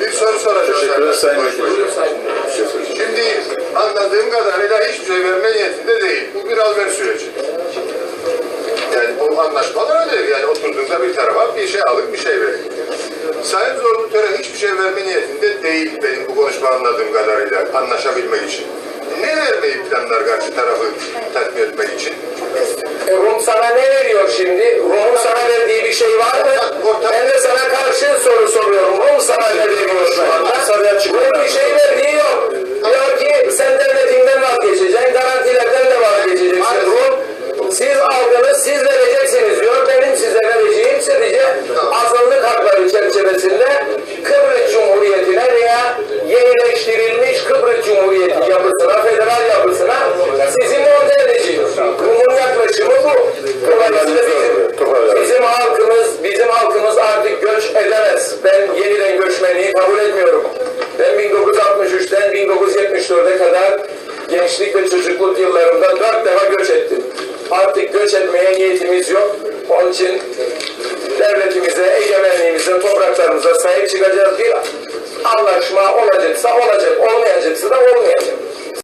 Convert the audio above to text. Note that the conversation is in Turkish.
Bir soru soracağım. Vekilim. Buyurun Sayın. Şimdi anladığım kadarıyla hiçbir şey verme niyetinde değil. Bu bir alver süreci. Yani bu anlaşmalar öyle yani oturduğunda bir tarafa bir şey alıp bir şey verin. Sayın Zorlu Tören hiçbir şey verme niyetinde değil benim bu konuşma anladığım kadarıyla anlaşabilmek için. Ne vermeyi planlar karşı tarafı tatmin etmek için? E, Rum sana ne veriyor şimdi? Göçmenliği kabul etmiyorum. Ben 1963'ten 1974'e kadar gençlik ve çocukluk yıllarımda dört defa göç ettim. Artık göç etmeye niyetimiz yok. Onun için devletimize, egemenliğimize, topraklarımıza sahip çıkacağız. Bir anlaşma olacaksa olacak, olmayacaksa da olmayacak.